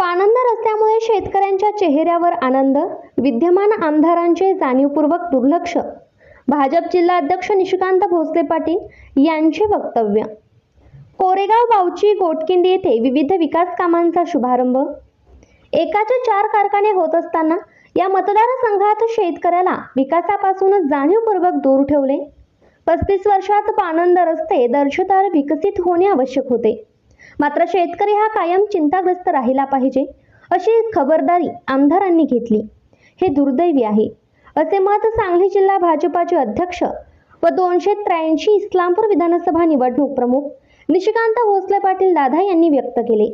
पाणंद रस्त्यामुळे शेतकऱ्यांच्या चेहऱ्यावर आनंद विद्यमान आमदारांचे जाणीवपूर्वक दुर्लक्ष. भाजप जिल्हा अध्यक्ष निशिकांत भोसले पाटील यांचे वक्तव्य. कोरेगाव बावची गोटकिंडी येथे विविध विकास कामांचा शुभारंभ. एकाचे चार कारखाने होत असताना या मतदारसंघात शेतकऱ्याला विकासापासून जाणीवपूर्वक दूर ठेवले. पस्तीस वर्षात पाणंद रस्ते दर्शदार विकसित होणे आवश्यक होते. मात्र शेतकरी हा कायम चिंताग्रस्त राहिला पाहिजे अशी खबरदारी आमदारांनी घेतली. हे दुर्दैवी आहे. असे मत सांगली जिल्हा भाजपाचे अध्यक्ष व दोनशे त्र्याऐंशी इस्लामपूर विधानसभा निवडणूक प्रमुख निशिकांत भोसले पाटील दादा यांनी व्यक्त केले.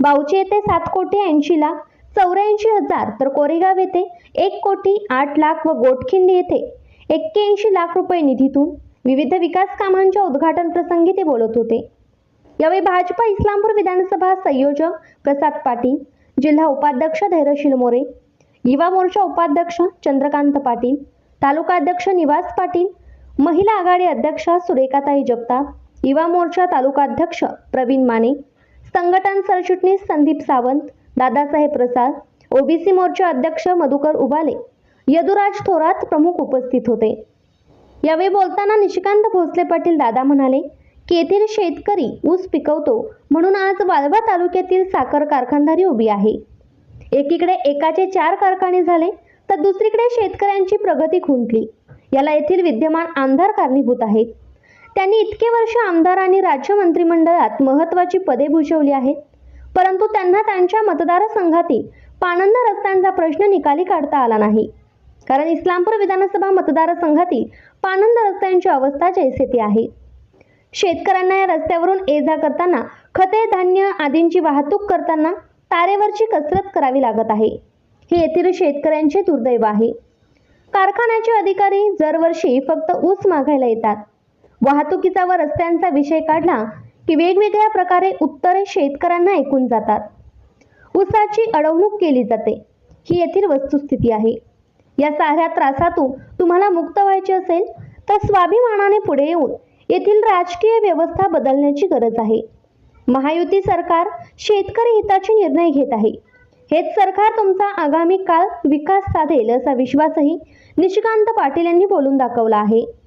बावची येथे सात कोटी ऐंशी लाख चौऱ्याऐंशी हजार तर कोरेगाव येथे एक कोटी आठ लाख व गोटखिंडी येथे एक्क्याऐंशी लाख रुपये निधीतून विविध विकास कामांच्या उद्घाटन प्रसंगी ते बोलत होते. यावेळी भाजपा इस्लामपूर विधानसभा संयोजक प्रसाद पाटील जिल्हा उपाध्यक्ष धैर्यशील मोरे युवा मोर्चा उपाध्यक्ष चंद्रकांत पाटील तालुकाध्यक्ष निवास पाटील महिला आघाडी अध्यक्षा सुरेखाताई जगताप युवा मोर्चा तालुकाध्यक्ष प्रवीण माने संघटन सरचिटणीस संदीप सावंत दादासाहेब प्रसाद ओबीसी मोर्चा अध्यक्ष मधुकर उबाले यदुराज थोरात प्रमुख उपस्थित होते. यावेळी बोलताना निशिकांत भोसले पाटील दादा म्हणाले येथील शेतकरी ऊस पिकवतो म्हणून आज वाळवा तालुक्यातील साखर कारखानदारी उभी आहे. एकीकडे एकाचे चार कारखाने झाले तर दुसरीकडे शेतकऱ्यांची प्रगती खुंटली. याला येथील विद्यमान आमदार कारणीभूत आहेत. त्यांनी इतके वर्ष आमदार आणि राज्य मंत्रिमंडळात महत्त्वाची पदे भूषवली आहेत. परंतु त्यांना त्यांच्या मतदारसंघातील पाणंद रस्त्यांचा प्रश्न निकाली काढता आला नाही. कारण इस्लामपूर विधानसभा मतदारसंघातील पाणंद रस्त्यांची अवस्था जैसे आहे. शेतकऱ्यांना या रस्त्यावरून ये जा करताना खते धान्य आदींची वाहतूक करताना तारेवरची कसरत करावी लागत आहे. हे येथील शेतकऱ्यांचे दुर्दैव आहे. कारखान्याचे अधिकारी दरवर्षी फक्त ऊस मागायला येतात. वाहतुकीचा व रस्त्यांचा विषय काढला की वेगवेगळ्या प्रकारे उत्तरे शेतकऱ्यांना ऐकून जातात. ऊसाची अडवणूक केली जाते. ही येथील वस्तुस्थिती आहे. या साऱ्या त्रासातून तुम्हाला मुक्त व्हायचे असेल तर स्वाभिमानाने पुढे येऊन येथील राजकीय व्यवस्था बदलण्याची गरज आहे. महायुती सरकार शेतकरी हिताचे निर्णय घेत आहे. हेच सरकार तुमचा आगामी काळ विकास साधेल असा विश्वासही निशिकांत पाटील यांनी बोलून दाखवला आहे.